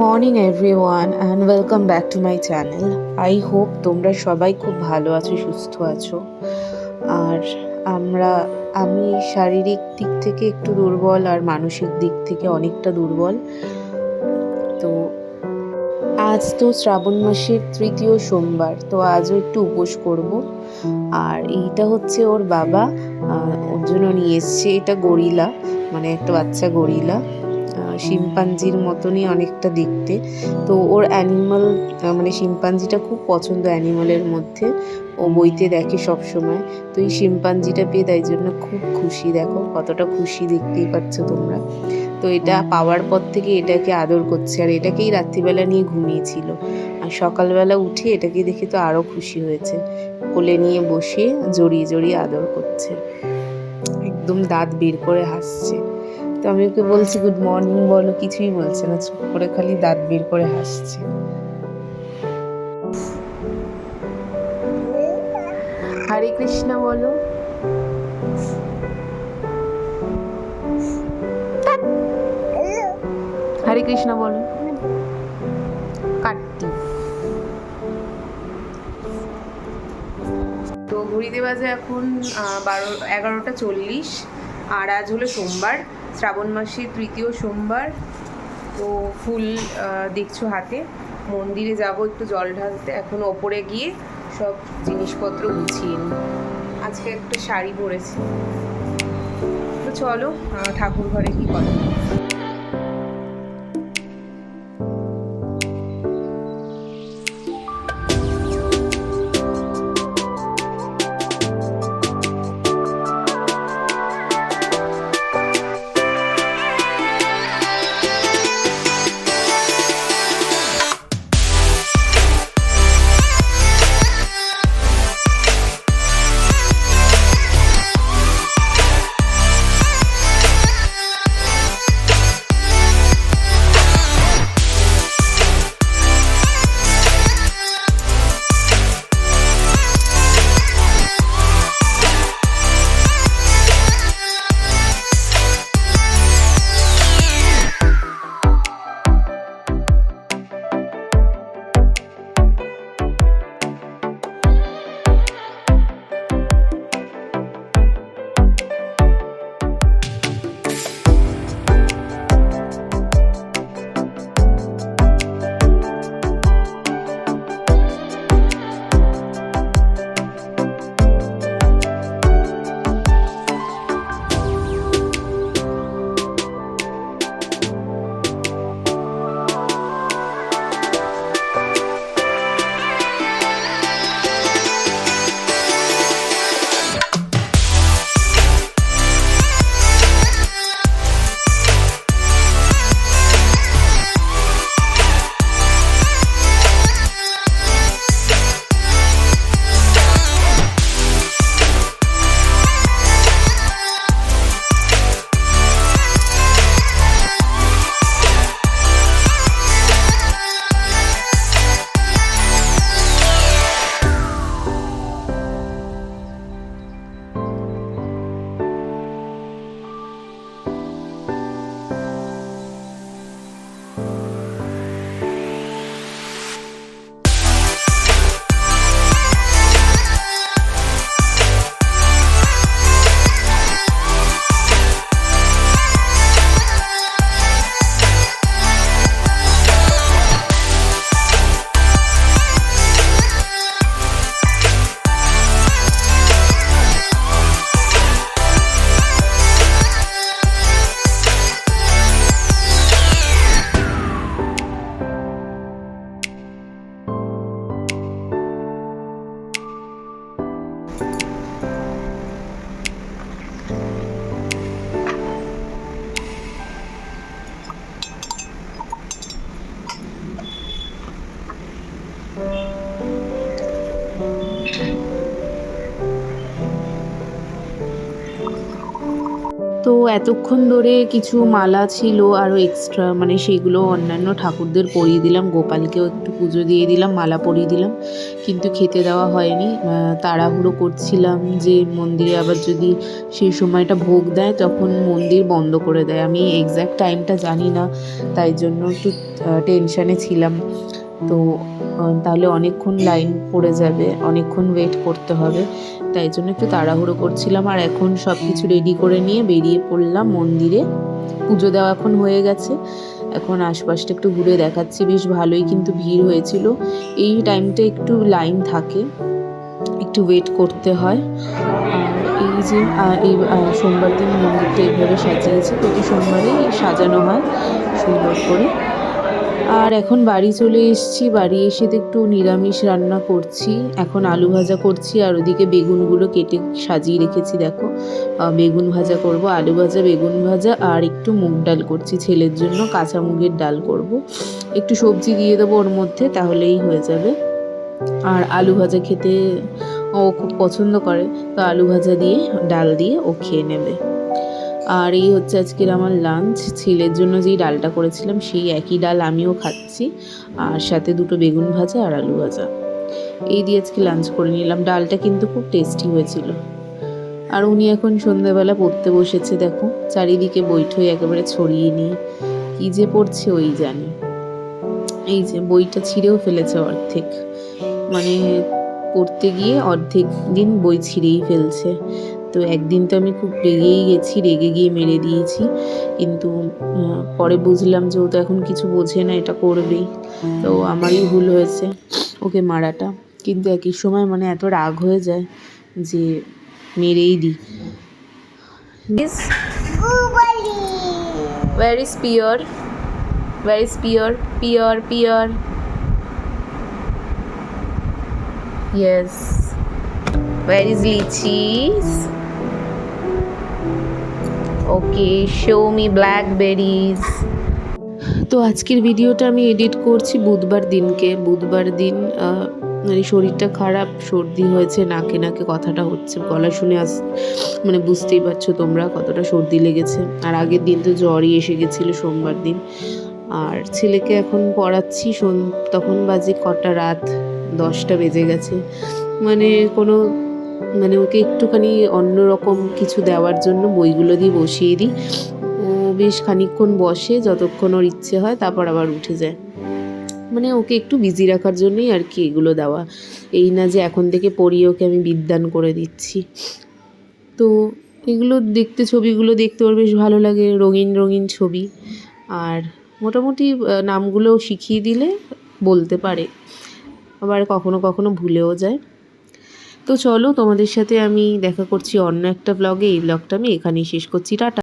Morning everyone and welcome back to my channel I hope তোমরা সবাই খুব ভালো আছো, সুস্থ আছো। আর আমরা, আমি শারীরিক দিক থেকে একটু দুর্বল আর মানসিক দিক থেকে অনেকটা দুর্বল। তো আজ তো শ্রাবণ মাসের তৃতীয় সোমবার, তো আজও একটু উপোস করব। আর এইটা হচ্ছে ওর বাবা ওর জন্য নিয়ে এসছে এটা গরিলা মানে একটা বাচ্চা গরিলা। শিম্পাঞ্জির মতনই অনেকটা দেখতে। তো ওর অ্যানিমাল মানে শিম্পাঞ্জিটা খুব পছন্দ অ্যানিমালের মধ্যে। ও বইতে দেখে সব সময় তো এই শিম্পাঞ্জিটা পেয়ে তাই জন্য খুব খুশি। দেখো কতটা খুশি দেখতেই পাচ্ছ তোমরা। তো এটা পাওয়ার পর থেকে এটাকে আদর করছে। আর এটাকেই রাত্রিবেলা নিয়ে ঘুমিয়েছিল। আর সকালবেলা উঠে এটাকে দেখে তো আরও খুশি হয়েছে। কোলে নিয়ে বসে জড়িয়ে জড়িয়ে আদর করছে। একদম দাঁত বের করে হাসছে। তো আমি ওকে বলছি গুড মর্নিং বলো, কিছুই বলছে না, চুপ করে খালি দাঁত বের করে হাসছে। হরে কৃষ্ণ বলো। হরে কৃষ্ণ বলো। কাটটি তো ঘড়িতে বাজে এখন বারো, এগারোটা চল্লিশ, আর আজ হলো সোমবার। শ্রাবণ মাসের তৃতীয় সোমবার। তো ফুল দেখছ হাতে। মন্দিরে যাব, একটু জল ঢালতে। এখন ওপরে গিয়ে সব জিনিসপত্র গুছিয়ে নিই। আজকে একটা শাড়ি পরেছি। তো চলো ঠাকুর ঘরে কি করা তো এতক্ষণ ধরে কিছু মালা ছিল আরও এক্সট্রা মানে সেগুলো অন্যান্য ঠাকুরদের পরিয়ে দিলাম। গোপালকেও একটু পুজো দিয়ে দিলাম, মালা পরিয়ে দিলাম। কিন্তু খেতে দেওয়া হয়নি। তাড়াহুড়ো করছিলাম যে মন্দিরে আবার যদি সেই সময়টা ভোগ দেয়, তখন মন্দির বন্ধ করে দেয়। আমি এক্স্যাক্ট টাইমটা জানি না, তাই জন্য একটু টেনশানে ছিলাম। তো তাহলে অনেকক্ষণ লাইন পড়ে যাবে, অনেকক্ষণ ওয়েট করতে হবে। তাই জন্য একটু তাড়াহুড়ো করছিলাম আর এখন সব কিছু রেডি করে নিয়ে বেরিয়ে পড়লাম মন্দিরে। পুজো দেওয়া এখন হয়ে গেছে। এখন আশপাশটা একটু ঘুরে দেখাচ্ছি। বেশ ভালোই কিন্তু ভিড় হয়েছিল। এই টাইমটা একটু লাইন থাকে। একটু ওয়েট করতে হয়। এই যে এই সোমবার দিন মন্দিরটা এইভাবে সাজিয়েছে। প্রতি সোমবারেই সাজানো হয় সুন্দর করে। আর এখন বাড়ি চলে এসেছি। বাড়ি এসে তো একটু নিরামিষ রান্না করছি। এখন আলু ভাজা করছি আর ওদিকে বেগুনগুলো কেটে সাজিয়ে রেখেছি, দেখো। বেগুন ভাজা করব, আলু ভাজা, বেগুন ভাজা আর একটু মুগ ডাল করছি ছেলের জন্য। কাঁচা মুগের ডাল করব। একটু সবজি দিয়ে দেবো ওর মধ্যে, তাহলেই হয়ে যাবে। আর আলু ভাজা খেতে ও খুব পছন্দ করে, তো আলু ভাজা দিয়ে, ডাল দিয়ে ও খেয়ে নেবে। আর এই হচ্ছে আজকের আমার লাঞ্চ ছেলের জন্য যেই ডালটা করেছিলাম, সেই একই ডাল আমিও খাচ্ছি। আর সাথে দুটো বেগুন ভাজা আর আলু ভাজা। এই দিয়ে আজকে লাঞ্চ করে নিলাম। ডালটা কিন্তু খুব টেস্টি হয়েছিল। আর উনি এখন সন্ধ্যাবেলা পড়তে বসেছে, দেখো। চারিদিকে বইঠই একেবারে ছড়িয়ে নিয়ে কী যে পড়ছে ওই জানে। এই যে বইটা ছিঁড়েও ফেলেছে অর্ধেক। মানে পড়তে গিয়ে অর্ধেক দিন বই ছিঁড়েই ফেলছে। তো একদিন তো আমি খুব রেগেই গেছি রেগে গিয়ে মেরে দিয়েছি কিন্তু পরে বুঝলাম যে ও তো এখন কিছু বোঝে না এটা করবেই তো আমারই ভুল হয়েছে ওকে মারাটা কিন্তু একই সময় মানে এত রাগ হয়ে যায় যে মেরেই দিই Where is Pier? Where is Pier? Pier, Pier. Yes. Where is Lychees? Okay, show me blackberries. তো আজকের ভিডিওটা আমি এডিট করছি বুধবার দিনকে। বুধবার দিন মানে শরীরটা খারাপ সর্দি হয়েছে নাকে নাকে কথাটা হচ্ছে গলা শুনে আস মানে বুঝতেই পারছ তোমরা কতটা সর্দি লেগেছে। আর আগের দিন তো জ্বরই এসে গেছিল সোমবার দিন। আর ছেলেকে এখন পড়াচ্ছি তখন বাজে কটা রাত দশটা বেজে গেছে। মানে কোনো মানে ওকে একটুখানি অন্যরকম কিছু দেওয়ার জন্য বইগুলো দিয়ে বসিয়ে দিই। ও বেশ খানিকক্ষণ বসে, যতক্ষণ ওর ইচ্ছে হয়, তারপর আবার উঠে যায়। মানে ওকে একটু বিজি রাখার জন্যই আর কি এগুলো দেওয়া। এই না যে এখন থেকে পড়িয়ে ওকে আমি বিদ্যান করে দিচ্ছি। তো এগুলো দেখতে, ছবিগুলো দেখতে ওর বেশ ভালো লাগে, রঙিন রঙিন ছবি। আর মোটামুটি নামগুলো শিখিয়ে দিলে বলতে পারে। আবার কখনো কখনো ভুলেও যায়। তো চলো তোমাদের সাথে আমি দেখা করছি অন্য একটা ব্লগে এই ব্লগটা আমি এখানেই শেষ করছি। টাটা।